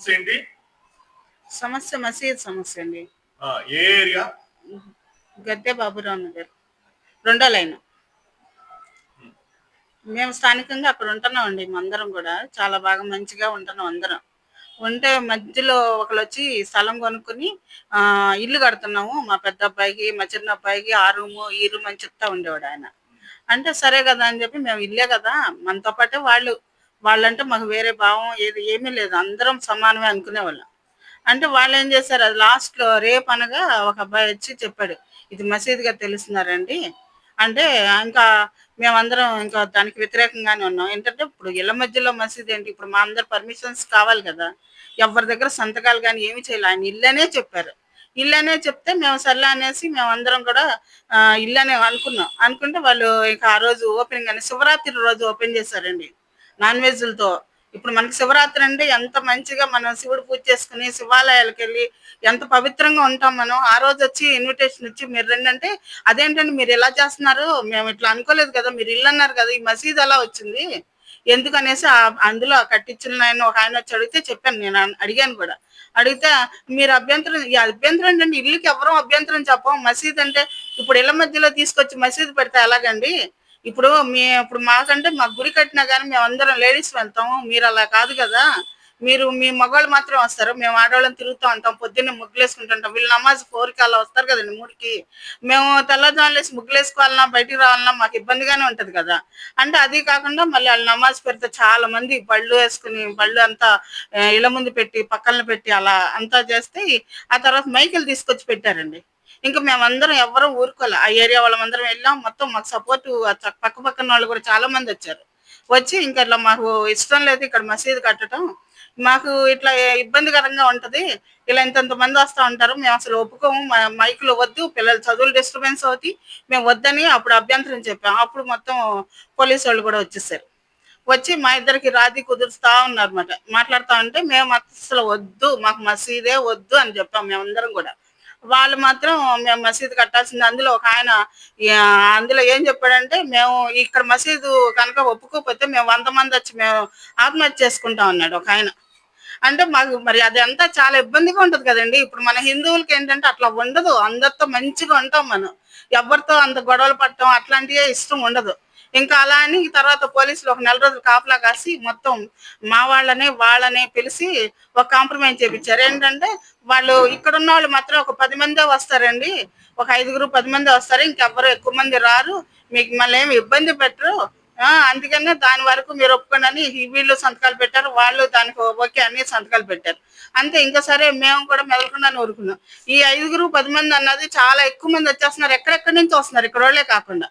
సమస్య ఏంటి? సమస్య మసీద్ సమస్య అండి. ఏ ఏరియా? గద్దె బాబురావు నగర్. రెండో లైన్. మేము స్థానికంగా అక్కడ ఉంటున్నాం అండి అందరం కూడా. చాలా బాగా మంచిగా ఉంటున్నాం అందరం. ఉంటే మధ్యలో ఒకళ్ళు వచ్చి స్థలం కొనుక్కుని ఆ ఇల్లు కడుతున్నాము. మా పెద్ద అబ్బాయికి మా చిన్న అబ్బాయికి ఆ రూము ఈ రూమ్ అని చెప్తా ఉండేవాడు ఆయన. అంటే సరే కదా అని చెప్పి మేము ఇల్లే కదా. మనతో పాటే వాళ్ళు వాళ్ళంటే మాకు వేరే భావం ఏది ఏమీ లేదు. అందరం సమానమే అనుకునేవాళ్ళం. అంటే వాళ్ళు ఏం చేశారు? అది లాస్ట్లో రేపు అనగా ఒక అబ్బాయి వచ్చి చెప్పాడు. ఇది మసీద్గా తెలుస్తున్నారండి అంటే ఇంకా మేమందరం ఇంకా దానికి వ్యతిరేకంగానే ఉన్నాం. ఏంటంటే ఇప్పుడు ఇళ్ళ మధ్యలో మసీద్ ఏంటి? ఇప్పుడు మా అందరు పర్మిషన్స్ కావాలి కదా. ఎవరి దగ్గర సంతకాలు కానీ ఏమి చేయాలి? ఆయన ఇల్లనే చెప్పారు. ఇల్లనే చెప్తే మేము సర్లే అనేసి మేము అందరం కూడా ఇల్లనే అనుకున్నాం. అనుకుంటే వాళ్ళు ఇంకా ఆ రోజు ఓపెనింగ్ అని శివరాత్రి రోజు ఓపెన్ చేశారండి. నాన్ వెజ్లతో. ఇప్పుడు మనకి శివరాత్రి అంటే ఎంత మంచిగా మనం శివుడు పూజ చేసుకుని శివాలయాలకు వెళ్ళి ఎంత పవిత్రంగా ఉంటాం మనం ఆ రోజు వచ్చి ఇన్విటేషన్ ఇచ్చి మీరు రండి అదేంటండి మీరు ఎలా చేస్తున్నారు? మేము ఇట్లా అనుకోలేదు కదా మీరు ఇల్లు అన్నారు కదా ఈ మసీద్ అలా వచ్చింది. ఎందుకనేసి అందులో కట్టించిన ఆయన ఒక ఆయన వచ్చి అడిగితే చెప్పాను నేను అడిగాను కూడా. అడిగితే మీరు అభ్యంతరం ఈ అభ్యంతరం ఏంటంటే ఇల్లుకి ఎవరూ అభ్యంతరం చెప్పం. మసీద్ అంటే ఇప్పుడు ఇళ్ళ మధ్యలో తీసుకొచ్చి మసీద్ పెడితే ఎలాగండి? ఇప్పుడు మీ ఇప్పుడు మాకంటే మాకు గుడి కట్టినా కానీ మేము అందరం లేడీస్ వెళ్తాము. మీరు అలా కాదు కదా. మీరు మీ మగవాళ్ళు మాత్రం వస్తారు. మేము ఆడవాళ్ళని తిరుగుతూ ఉంటాం. పొద్దున్నే ముగ్గులు ఉంటాం. వీళ్ళు నమాజ్ ఫోర్కి అలా వస్తారు కదండి మూడుకి. మేము తెల్లజాములు ముగ్గులేసుకోవాలన్నా బయటికి రావాలన్నా మాకు ఇబ్బందిగానే ఉంటది కదా. అంటే అది కాకుండా మళ్ళీ వాళ్ళు నమాజ్ పెడితే చాలా మంది బళ్ళు వేసుకుని బళ్ళు అంతా ఇళ్ళ ముందు పెట్టి పక్కన పెట్టి అలా అంతా చేస్తే ఆ తర్వాత మైకిల్ తీసుకొచ్చి పెట్టారండి. ఇంకా మేమందరం ఎవరు ఊరుకోలే. ఆ ఏరియా వాళ్ళందరం వెళ్ళాం. మొత్తం మాకు సపోర్ట్ పక్క పక్కన వాళ్ళు కూడా చాలా మంది వచ్చారు. వచ్చి ఇంకా ఇట్లా మాకు ఇష్టం లేదు ఇక్కడ మసీదు కట్టడం. మాకు ఇట్లా ఇబ్బందికరంగా ఉంటది. ఇలా ఇంతంత మంది వస్తూ ఉంటారు. మేము అసలు ఒప్పుకోము. మైకులు వద్దు. పిల్లల చదువులు డిస్టర్బెన్స్ అవుతాయి. మేము వద్దని అప్పుడు అభ్యంతరం చెప్పాం. అప్పుడు మొత్తం పోలీసు వాళ్ళు కూడా వచ్చేసారు. వచ్చి మా ఇద్దరికి రాజీ కుదురుస్తా ఉన్నారన్నమాట. మాట్లాడుతా ఉంటే మేము అసలు వద్దు. మాకు మసీదే వద్దు అని చెప్పాం మేమందరం కూడా. వాళ్ళు మాత్రం మేము మసీదు కట్టాల్సింది అందులో ఒక ఆయన అందులో ఏం చెప్పాడంటే మేము ఇక్కడ మసీదు కనుక ఒప్పుకోకపోతే మేము వంద మంది వచ్చి మేము ఆత్మహత్య చేసుకుంటాం అన్నాడు ఒక ఆయన. అంటే మాకు మరి అదంతా చాలా ఇబ్బందిగా ఉంటది కదండి. ఇప్పుడు మన హిందువులకి ఏంటంటే అట్లా ఉండదు. అందరితో మంచిగా ఉంటాం మనం. ఎవరితో అంత గొడవలు పడటం అట్లాంటివే ఇష్టం ఉండదు. ఇంకా అలా అని తర్వాత పోలీసులు ఒక నెల రోజులు కాపలా కాసి మొత్తం మా వాళ్ళనే వాళ్ళని పిలిచి ఒక కాంప్రమైజ్ చేపించారు. ఏంటంటే వాళ్ళు ఇక్కడ ఉన్న వాళ్ళు మాత్రం ఒక పది మందే వస్తారండి. ఒక ఐదుగురు పది మంది వస్తారు. ఇంకెవ్వరు ఎక్కువ మంది రారు. మీకు మళ్ళీ ఏమి ఇబ్బంది పెట్టరు. ఆ, అందుకనే దాని వరకు మీరు ఒప్పుకోండి అని వీళ్ళు సంతకాలు పెట్టారు. వాళ్ళు దానికి ఓకే అని సంతకాలు పెట్టారు. అంతే ఇంకా సరే మేము కూడా మెదలకుండా ఊరుకున్నాం. ఈ ఐదుగురు పది మంది అన్నది చాలా ఎక్కువ మంది వచ్చేస్తున్నారు. ఎక్కడెక్కడి నుంచి వస్తున్నారు? ఇక్కడ వాళ్ళే కాకుండా.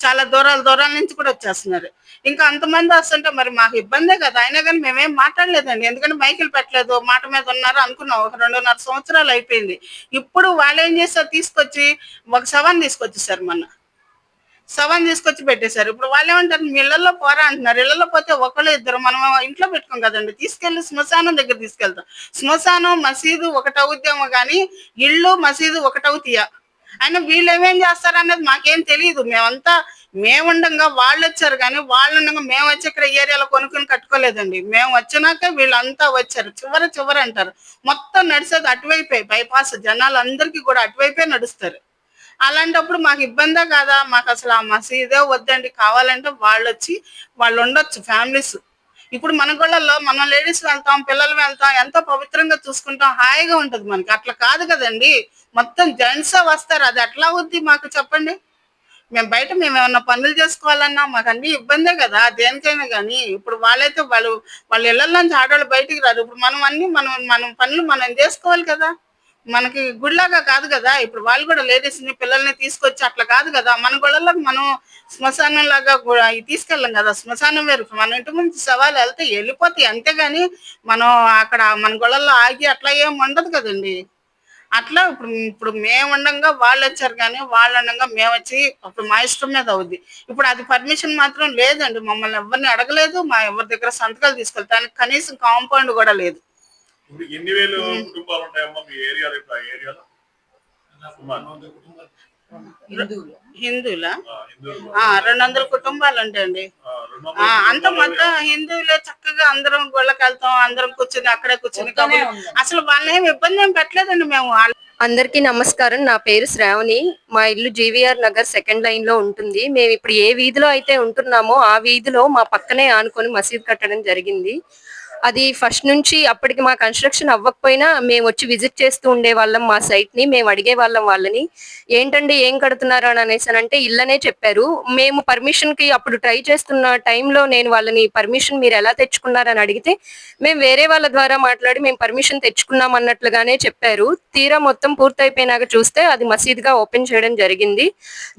చాలా దూరాల దూరాల నుంచి కూడా వచ్చేస్తున్నారు. ఇంకా అంతమంది వస్తుంటే మరి మాకు ఇబ్బందే కదా. అయినా కానీ మేమేం మాట్లాడలేదండి. ఎందుకంటే మైకిల్ పెట్టలేదు మాట మీద ఉన్నారు అనుకున్నాం. ఒక రెండున్నర సంవత్సరాలు అయిపోయింది. ఇప్పుడు వాళ్ళు ఏం చేస్తారు తీసుకొచ్చి ఒక శవాన్ని తీసుకొచ్చేసారు మొన్న. శవాన్ని తీసుకొచ్చి పెట్టేశారు. ఇప్పుడు వాళ్ళు ఏమంటారు? మీ ఇళ్ళలో పోరా అంటున్నారు. ఇళ్ళలో పోతే ఒకళ్ళు ఇద్దరు మనం ఇంట్లో పెట్టుకోం కదండి. తీసుకెళ్ళి శ్మశానం దగ్గర తీసుకెళ్తాం. శ్మశానం మసీదు ఒకటవుద్దేమో కానీ ఇళ్ళు మసీదు ఒకటవుతాయా? అయినా వీళ్ళు ఏమేం చేస్తారనేది మాకేం తెలియదు మేమంతా మేముండగా వాళ్ళు వచ్చారు కానీ వాళ్ళు ఉండగా మేము వచ్చి ఇక్కడ ఏరియాలో కొనుక్కొని కట్టుకోలేదండి. మేము వచ్చినాక వీళ్ళంతా వచ్చారు. చివర చివర అంటారు. మొత్తం నడిచేది అటువైపే బైపాస్ జనాలు అందరికీ కూడా అటువైపే నడుస్తారు. అలాంటప్పుడు మాకు ఇబ్బందే కాదా? మాకు అసలు ఆ మసీదే వద్దండి. కావాలంటే వాళ్ళు వచ్చి వాళ్ళు ఉండొచ్చు ఫ్యామిలీస్. ఇప్పుడు మన గుళ్ళల్లో మనం లేడీస్ వెళ్తాం పిల్లలు వెళ్తాం ఎంతో పవిత్రంగా చూసుకుంటాం హాయిగా ఉంటది మనకి. అట్లా కాదు కదండి. మొత్తం జెంట్స్ వస్తారు. అది ఎట్లా అవుద్ది మాకు చెప్పండి? మేము బయట మేము ఏమన్నా పనులు చేసుకోవాలన్నా మాకు అన్ని ఇబ్బందే కదా. దేనికైనా కానీ ఇప్పుడు వాళ్ళైతే వాళ్ళు వాళ్ళ ఇళ్ళ నుంచి ఆడవాళ్ళు బయటికి రాదు ఇప్పుడు మనం అన్ని మనం మనం పనులు మనం చేసుకోవాలి కదా? మనకి గుడిలాగా కాదు కదా. ఇప్పుడు వాళ్ళు కూడా లేడీస్ని పిల్లల్ని తీసుకొచ్చి అట్లా కాదు కదా. మన గుళ్ళలో మనం శ్మశానం లాగా తీసుకెళ్ళాం కదా. శ్మశానం వేరు. మన ఇంటి ముందు సవాలు వెళ్తే వెళ్ళిపోతాయి. అంతేగాని మనం అక్కడ మన గుళ్ళల్లో ఆగి అట్లా ఏం ఉండదు కదండి. అట్లా ఇప్పుడు ఇప్పుడు మేము ఉండంగా వాళ్ళు వచ్చారు కానీ వాళ్ళు ఉండగా మేము వచ్చి అప్పుడు మా ఇష్టం మీద అవుద్ది. ఇప్పుడు అది పర్మిషన్ మాత్రం లేదండి. మమ్మల్ని ఎవరిని అడగలేదు. మా ఎవరి దగ్గర సంతకాలు తీసుకెళ్తానికి కనీసం కాంపౌండ్ కూడా లేదు. ఇప్పుడు ఎన్ని వేలు కుటుంబాలు ఉంటాయమ్మా మీ ఏరియాలో ఇప్పుడు ఆ ఏరియాలో. హిందువులు. రెండు వందల కుటుంబాలు ఉంటాయండి. అంత మొత్తం హిందువులే చక్కగా అందరం గుళ్ళకి వెళ్తాం అందరం కూర్చుని అక్కడే కూర్చుని. అసలు వాళ్ళని ఏమి ఇబ్బంది ఏం పెట్టలేదండి మేము. వాళ్ళ- అందరికీ నమస్కారం. నా పేరు శ్రావణి. మా ఇల్లు జీవీఆర్ నగర్ సెకండ్ లైన్లో ఉంటుంది. మేము ఇప్పుడు ఏ వీధిలో అయితే ఉంటున్నామో ఆ వీధిలో మా పక్కనే ఆనుకొని మసీద్ కట్టడం జరిగింది. అది ఫస్ట్ నుంచి అప్పటికి మా కన్స్ట్రక్షన్ అవ్వకపోయినా మేము వచ్చి విజిట్ చేస్తూ ఉండే వాళ్ళం మా సైట్ని మేము అడిగే వాళ్ళం వాళ్ళని. ఏంటండి ఏం కడుతున్నారు అని అనేసి అంటే ఇల్లనే చెప్పారు. మేము పర్మిషన్కి అప్పుడు ట్రై చేస్తున్న టైంలో నేను వాళ్ళని పర్మిషన్ మీరు ఎలా తెచ్చుకున్నారని అడిగితే మేము వేరే వాళ్ళ ద్వారా మాట్లాడి మేము పర్మిషన్ తెచ్చుకున్నాం అన్నట్లుగానే చెప్పారు. తీరా మొత్తం పూర్తయిపోయినాక చూస్తే అది మసీద్గా ఓపెన్ చేయడం జరిగింది.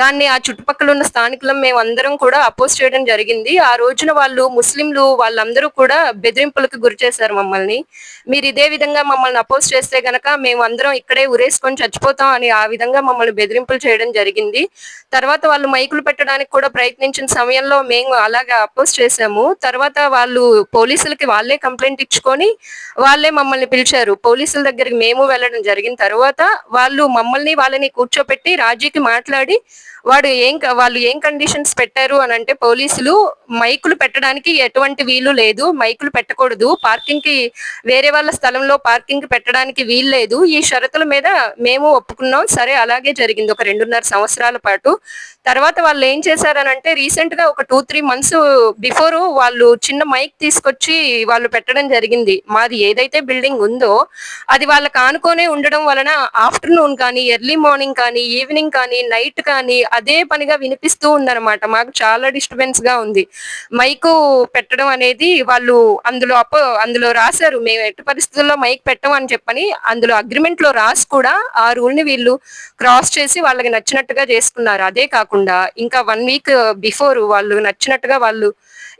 దాన్ని ఆ చుట్టుపక్కల ఉన్న స్థానికులం మేము అందరం కూడా అపోజ్ చేయడం జరిగింది. ఆ రోజున వాళ్ళు ముస్లింలు వాళ్ళందరూ కూడా బెదిరింపులు బెదిరింపులకు గురి చేశారు మమ్మల్ని. మీరు ఇదే విధంగా మమ్మల్ని అపోజ్ చేస్తే గనక మేము అందరం ఇక్కడే ఉరేసుకొని చచ్చిపోతాం అని ఆ విధంగా మమ్మల్ని బెదిరింపులు చేయడం జరిగింది. తర్వాత వాళ్ళు మైకులు పెట్టడానికి కూడా ప్రయత్నించిన సమయంలో మేము అలాగే అపోజ్ చేశాము. తర్వాత వాళ్ళు పోలీసులకి వాళ్ళే కంప్లైంట్ ఇచ్చుకొని వాళ్ళే మమ్మల్ని పిలిచారు. పోలీసుల దగ్గరికి మేము వెళ్ళడం జరిగిన తర్వాత వాళ్ళు మమ్మల్ని వాళ్ళని కూర్చోపెట్టి రాజీకి మాట్లాడి వాడు ఏం వాళ్ళు ఏం కండిషన్స్ పెట్టారు అని అంటే పోలీసులు మైకులు పెట్టడానికి ఎటువంటి వీలు లేదు. మైకులు పెట్టకూడదు. పార్కింగ్కి వేరే వాళ్ళ స్థలంలో పార్కింగ్ పెట్టడానికి వీలు లేదు. ఈ షరతుల మీద మేము ఒప్పుకున్నాం. సరే అలాగే జరిగింది. ఒక రెండున్నర సంవత్సరాల పాటు. తర్వాత వాళ్ళు ఏం చేశారనంటే రీసెంట్గా ఒక టూ త్రీ మంత్స్ బిఫోర్ వాళ్ళు చిన్న మైక్ తీసుకొచ్చి వాళ్ళు పెట్టడం జరిగింది. మాది ఏదైతే బిల్డింగ్ ఉందో అది వాళ్ళకి ఆనుకోనే ఉండడం వలన ఆఫ్టర్నూన్ కానీ ఎర్లీ మార్నింగ్ కానీ ఈవినింగ్ కానీ నైట్ కానీ అదే పనిగా వినిపిస్తూ ఉందన్నమాట. మాకు చాలా డిస్టర్బెన్స్గా ఉంది. మైకు పెట్టడం అనేది వాళ్ళు అందులో అపో అందులో రాశారు. మేము ఎట్టి పరిస్థితుల్లో మైక్ పెట్టం అని చెప్పని అందులో అగ్రిమెంట్లో రాసి కూడా ఆ రూల్ని వీళ్ళు క్రాస్ చేసి వాళ్ళకి నచ్చినట్టుగా చేసుకున్నారు. అదే కాకుండా ఇంకా వన్ వీక్ బిఫోర్ వాళ్ళు నచ్చినట్టుగా వాళ్ళు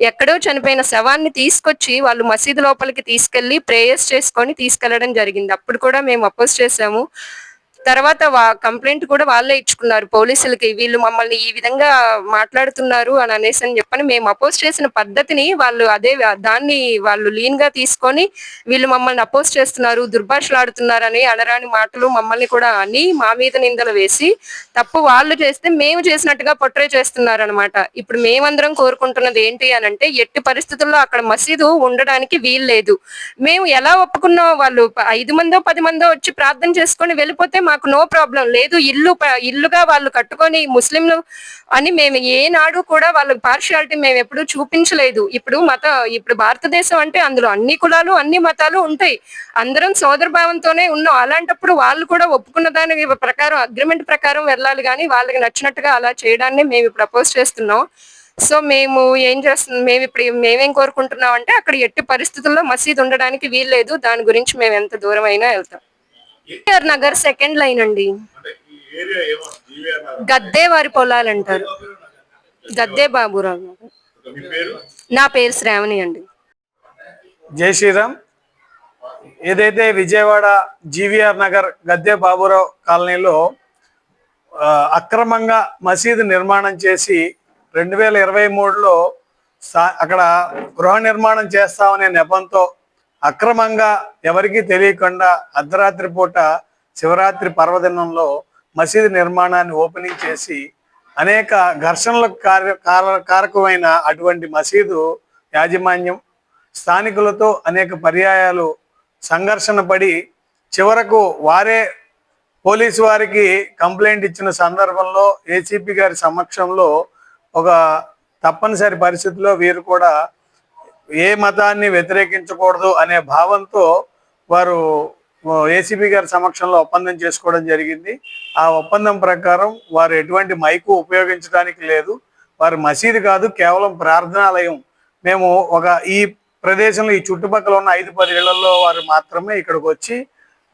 ఎక్కడో చనిపోయిన శవాన్ని తీసుకొచ్చి వాళ్ళు మసీదు లోపలికి తీసుకెళ్ళి ప్రేయర్స్ చేసుకొని తీసుకెళ్ళడం జరిగింది. అప్పుడు కూడా మేము అపోజ్ చేసాము తర్వాత కంప్లైంట్ కూడా వాళ్ళే ఇచ్చుకున్నారు. పోలీసులకి వీళ్ళు మమ్మల్ని ఈ విధంగా మాట్లాడుతున్నారు అని అనేసి అని చెప్పని మేము అపోజ్ చేసిన పద్ధతిని వాళ్ళు అదే దాన్ని వాళ్ళు లీన్గా తీసుకొని వీళ్ళు మమ్మల్ని అపోజ్ చేస్తున్నారు దుర్భాషలాడుతున్నారు అని అనరాని మాటలు మమ్మల్ని కూడా అని మా మీద నిందలు వేసి తప్పు వాళ్ళు చేస్తే మేము చేసినట్టుగా పొట్రే చేస్తున్నారు అనమాట ఇప్పుడు మేమందరం కోరుకుంటున్నది ఏంటి అని అంటే ఎట్టి పరిస్థితుల్లో అక్కడ మసీదు ఉండడానికి వీలు లేదు మేము ఎలా ఒప్పుకున్నాం వాళ్ళు? ఐదు మందో పది మందో వచ్చి ప్రార్థన చేసుకొని వెళ్ళిపోతే మాకు నో ప్రాబ్లం లేదు. ఇల్లు ఇల్లుగా వాళ్ళు కట్టుకొని ముస్లింలు అని మేము ఏనాడు కూడా వాళ్ళకి పార్షియాలిటీ మేము ఎప్పుడు చూపించలేదు. ఇప్పుడు మత ఇప్పుడు భారతదేశం అంటే అందులో అన్ని కులాలు అన్ని మతాలు ఉంటాయి. అందరం సోదర భావంతోనే ఉన్నాం. అలాంటప్పుడు వాళ్ళు కూడా ఒప్పుకున్న దాని ప్రకారం అగ్రిమెంట్ ప్రకారం వెళ్ళాలి కానీ వాళ్ళకి నచ్చినట్టుగా అలా చేయడాన్ని మేము ఇప్పుడు అపోజ్ చేస్తున్నాం. సో మేము ఏం చేస్తున్నాం మేము ఇప్పుడు మేమేం కోరుకుంటున్నాం అంటే అక్కడ ఎట్టి పరిస్థితుల్లో మసీద్ ఉండడానికి వీల్లేదు. దాని గురించి మేము ఎంత దూరం అయినా వెళ్తాం. ఎన్టీఆర్ నగర్ సెకండ్ లైన్ అండి. అంటే ఈ ఏరియా ఏమో జీవీఆర్ నగర్. గద్దే వారి పొలాలు అంటారు. గద్దే బాబురావు. నా పేరు శ్రావణి అండి. జై శ్రీరామ్. ఏదైతే విజయవాడ జీవీఆర్ నగర్ గద్దె బాబురావు కాలనీలో అక్రమంగా మసీదు నిర్మాణం చేసి రెండు వేల ఇరవై మూడులో సా- అక్కడ గృహ నిర్మాణం చేస్తామనే నెపంతో అక్రమంగా ఎవరికీ తెలియకుండా అర్ధరాత్రి పూట శివరాత్రి పర్వదినంలో మసీదు నిర్మాణాన్ని ఓపెనింగ్ చేసి అనేక ఘర్షణలకు కార్య కార- కారకమైన అటువంటి మసీదు యాజమాన్యం స్థానికులతో అనేక పర్యాయాలు సంఘర్షణ పడి చివరకు వారే పోలీసు వారికి కంప్లైంట్ ఇచ్చిన సందర్భంలో ఏసీపీ గారి సమక్షంలో ఒక తప్పనిసరి పరిస్థితిలో వీరు కూడా ఏ మతాన్ని వ్యతిరేకించకూడదు అనే భావంతో వారు ఏసీబీ గారి సమక్షంలో ఒప్పందం చేసుకోవడం జరిగింది. ఆ ఒప్పందం ప్రకారం వారు ఎటువంటి మైకు ఉపయోగించడానికి లేదు. వారు మసీదు కాదు కేవలం ప్రార్థనాలయం. మేము ఒక ఈ ప్రదేశంలో ఈ చుట్టుపక్కల ఉన్న ఐదు పది ఇళ్ళలో వారు మాత్రమే ఇక్కడికి వచ్చి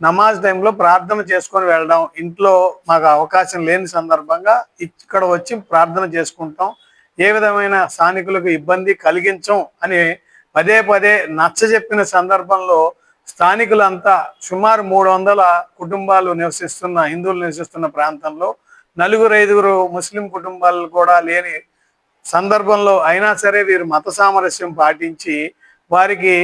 నమాజ్ టైంలో ప్రార్థన చేసుకొని వెళ్ళడం. ఇంట్లో మాకు అవకాశం లేని సందర్భంగా ఇక్కడ వచ్చి ప్రార్థన చేసుకుంటాం. ఏ విధమైన స్థానికులకు ఇబ్బంది కలిగించం అని పదే పదే నచ్చ చెప్పిన సందర్భంలో స్థానికులంతా సుమారు మూడు వందల కుటుంబాలు నివసిస్తున్న హిందువులు నివసిస్తున్న ప్రాంతంలో నలుగురు ఐదుగురు ముస్లిం కుటుంబాలు కూడా లేని సందర్భంలో అయినా సరే వీరు మత సామరస్యం పాటించి వారికి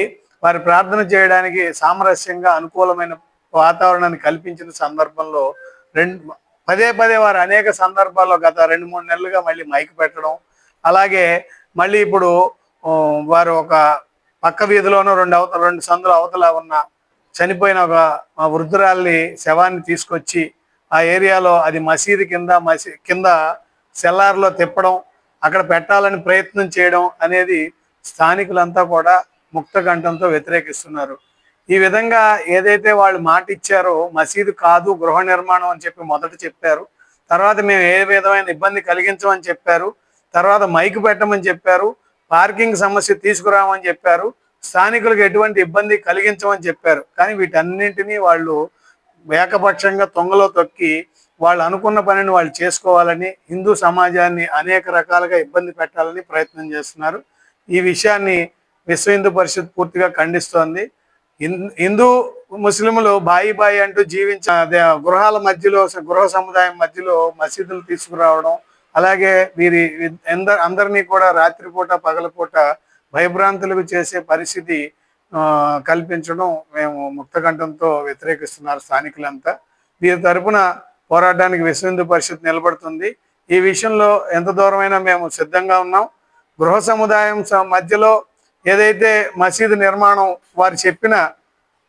వారి ప్రార్థన చేయడానికి సామరస్యంగా అనుకూలమైన వాతావరణాన్ని కల్పించిన సందర్భంలో రెండు పదే పదే వారు అనేక సందర్భాల్లో గత రెండు మూడు నెలలుగా మళ్ళీ మైక్ పెట్టడం అలాగే మళ్ళీ ఇప్పుడు వారు ఒక పక్క వీధిలోనూ రెండు అవతల రెండు సందుల అవతల ఉన్న చనిపోయిన ఒక ఆ వృద్ధురాల్ని శవాన్ని తీసుకొచ్చి ఆ ఏరియాలో అది మసీదు కింద మసీ కింద సెల్లార్లో తిప్పడం అక్కడ పెట్టాలని ప్రయత్నం చేయడం అనేది స్థానికులంతా కూడా ముక్త కంఠంతో వ్యతిరేకిస్తున్నారు. ఈ విధంగా ఏదైతే వాళ్ళు మాట ఇచ్చారో మసీదు కాదు గృహ నిర్మాణం అని చెప్పి మొదట చెప్పారు. తర్వాత మేము ఏ విధమైన ఇబ్బంది కలిగించమని చెప్పారు. తర్వాత మైక్ పెట్టమని చెప్పారు. పార్కింగ్ సమస్య తీసుకురామని చెప్పారు. స్థానికులకు ఎటువంటి ఇబ్బంది కలిగించమని చెప్పారు. కానీ వీటన్నింటినీ వాళ్ళు ఏకపక్షంగా తొంగలో తొక్కి వాళ్ళు అనుకున్న పనిని వాళ్ళు చేసుకోవాలని హిందూ సమాజాన్ని అనేక రకాలుగా ఇబ్బంది పెట్టాలని ప్రయత్నం చేస్తున్నారు. ఈ విషయాన్ని విశ్వ హిందూ పరిషత్ పూర్తిగా ఖండిస్తోంది. హిం- హిందూ ముస్లింలు బాయి బాయి అంటూ జీవించ గృహాల మధ్యలో గృహ సముదాయం మధ్యలో మసీదులు తీసుకురావడం అలాగే వీరి అందరినీ కూడా రాత్రిపూట పగలపూట భయభ్రాంతులకు చేసే పరిస్థితి కల్పించడం మేము ముక్తకంఠంతో వ్యతిరేకిస్తున్నారు స్థానికులంతా. వీరి తరపున పోరాటానికి విశ్వ పరిషత్ నిలబడుతుంది. ఈ విషయంలో ఎంత దూరమైనా మేము సిద్ధంగా ఉన్నాం. గృహ సముదాయం స- మధ్యలో ఏదైతే మసీదు నిర్మాణం వారు చెప్పిన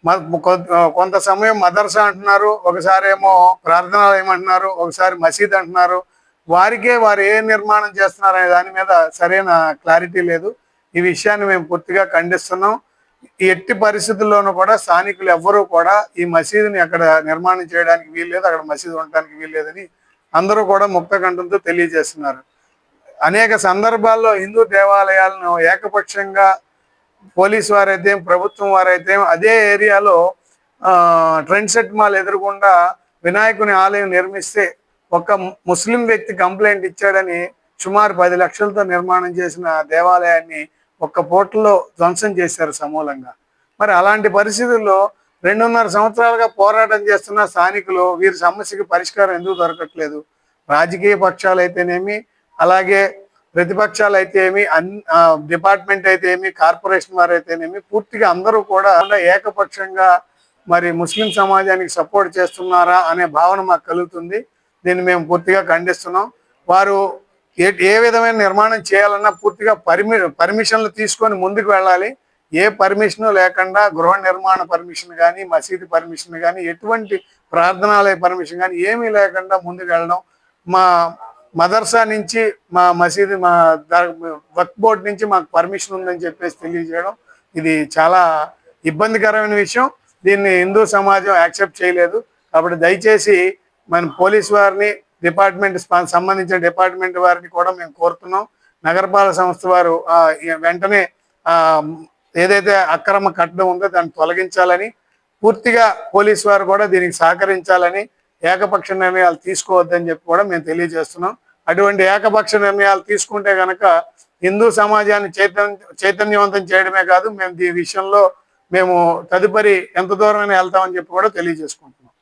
మ- కొ- కొంత సమయం మదర్సా అంటున్నారు ఒకసారి ఏమో ప్రార్థనాలయం అంటున్నారు ఒకసారి మసీద్ అంటున్నారు వారికే వారు ఏ నిర్మాణం చేస్తున్నారు అనే దాని మీద సరైన క్లారిటీ లేదు. ఈ విషయాన్ని మేము పూర్తిగా ఖండిస్తున్నాం. ఈ ఎట్టి పరిస్థితుల్లోనూ కూడా స్థానికులు ఎవ్వరూ కూడా ఈ మసీదుని అక్కడ నిర్మాణం చేయడానికి వీల్లేదు అక్కడ మసీదు ఉండటానికి వీల్లేదని అందరూ కూడా ముక్త కంఠంతో తెలియజేస్తున్నారు. అనేక సందర్భాల్లో హిందూ దేవాలయాలను ఏకపక్షంగా పోలీస్ వారైతే ప్రభుత్వం వారైతే అదే ఏరియాలో ట్రెండ్ సెట్ మాల్ ఎదురుకుండా వినాయకుని ఆలయం నిర్మిస్తే ఒక ముస్లిం వ్యక్తి కంప్లైంట్ ఇచ్చాడని సుమారు పది లక్షలతో నిర్మాణం చేసిన దేవాలయాన్ని ఒక్క పూటలో ధ్వంసం చేశారు సమూలంగా. మరి అలాంటి పరిస్థితుల్లో రెండున్నర సంవత్సరాలుగా పోరాటం చేస్తున్న స్థానికులు వీరి సమస్యకి పరిష్కారం ఎందుకు దొరకట్లేదు? రాజకీయ పక్షాలు అయితేనేమి అలాగే ప్రతిపక్షాలు అయితే ఏమి అన్ డిపార్ట్మెంట్ అయితే ఏమి కార్పొరేషన్ వారు అయితేనేమి పూర్తిగా అందరూ కూడా ఏకపక్షంగా మరి ముస్లిం సమాజానికి సపోర్ట్ చేస్తున్నారా అనే భావన మాకు కలుగుతుంది. దీన్ని మేము పూర్తిగా ఖండిస్తున్నాం. వారు ఏ ఏ విధమైన నిర్మాణం చేయాలన్నా పూర్తిగా పర్మి పర్మిషన్లు తీసుకొని ముందుకు వెళ్ళాలి. ఏ పర్మిషన్ లేకుండా గృహ నిర్మాణ పర్మిషన్ కానీ మసీదు పర్మిషన్ కానీ ఎటువంటి ప్రార్థనాలయ పర్మిషన్ కానీ ఏమీ లేకుండా ముందుకు వెళ్ళడం. మా మదర్సా నుంచి మా మసీదు మా వర్క్ బోర్డ్ నుంచి మాకు పర్మిషన్ ఉందని చెప్పేసి తెలియజేయడం ఇది చాలా ఇబ్బందికరమైన విషయం. దీన్ని హిందూ సమాజం యాక్సెప్ట్ చేయలేదు. కాబట్టి దయచేసి మన పోలీస్ వారిని డిపార్ట్మెంట్ సంబంధించిన డిపార్ట్మెంట్ వారిని కూడా మేము కోరుతున్నాం. నగరపాలక సంస్థ వారు వెంటనే ఏదైతే అక్రమ కట్టడం ఉందో దాన్ని తొలగించాలని పూర్తిగా పోలీస్ వారు కూడా దీనికి సహకరించాలని ఏకపక్ష నిర్ణయాలు తీసుకోవద్దని చెప్పి కూడా మేము తెలియజేస్తున్నాం. అటువంటి ఏకపక్ష నిర్ణయాలు తీసుకుంటే కనుక హిందూ సమాజాన్ని చైతన్య చైతన్యవంతం చేయడమే కాదు మేము ఈ విషయంలో మేము తదుపరి ఎంత దూరమైనా వెళ్తామని చెప్పి కూడా తెలియజేసుకుంటున్నాం.